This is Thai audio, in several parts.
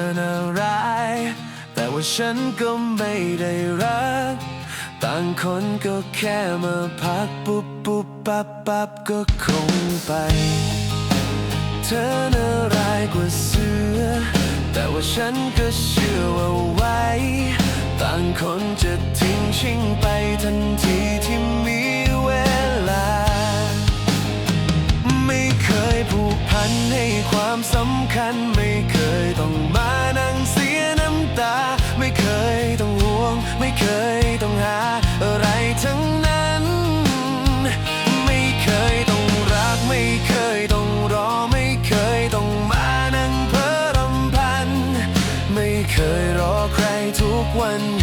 ว่าเธอน่าร้ายแต่ว่าฉันก็ไม่ได้รัก ต่างคนก็แค่มาพักปุ๊บปุ๊บปั๊บปั๊บก็คงไป เธอน่าร้ายกว่าเสือ แต่ว่าฉันก็เชื่อว่าไว้ ต่างคนจะทิ้งชิงไปทันที ให้ความสำคัญไม่เคยต้องมานั่งเสียน้ำตา ไม่เคยต้องห่วง ไม่เคยต้องหาอะไรทั้งนั้น ไม่เคยต้องรัก ไม่เคยต้องรอ ไม่เคยต้องมานั่งเพ้อรำพัน ไม่เคยรอใครทุกวัน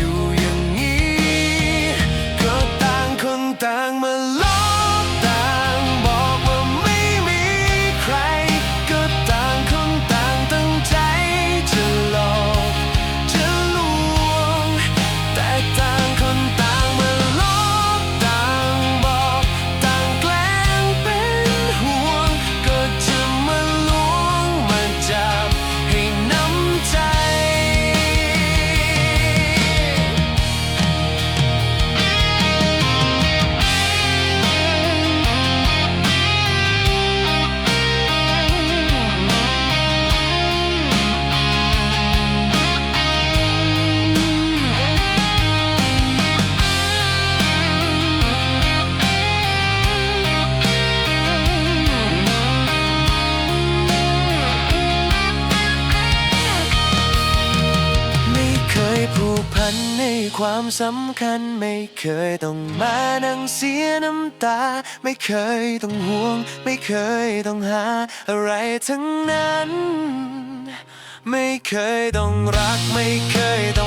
ันในความสำคัญไม่เคยต้องมานั่งเสียน้ำตา ไม่เคยต้องห่วง ไม่เคยต้องหา อะไรทั้งนั้น ไม่เคยต้องรัก ไม่เคยต้อง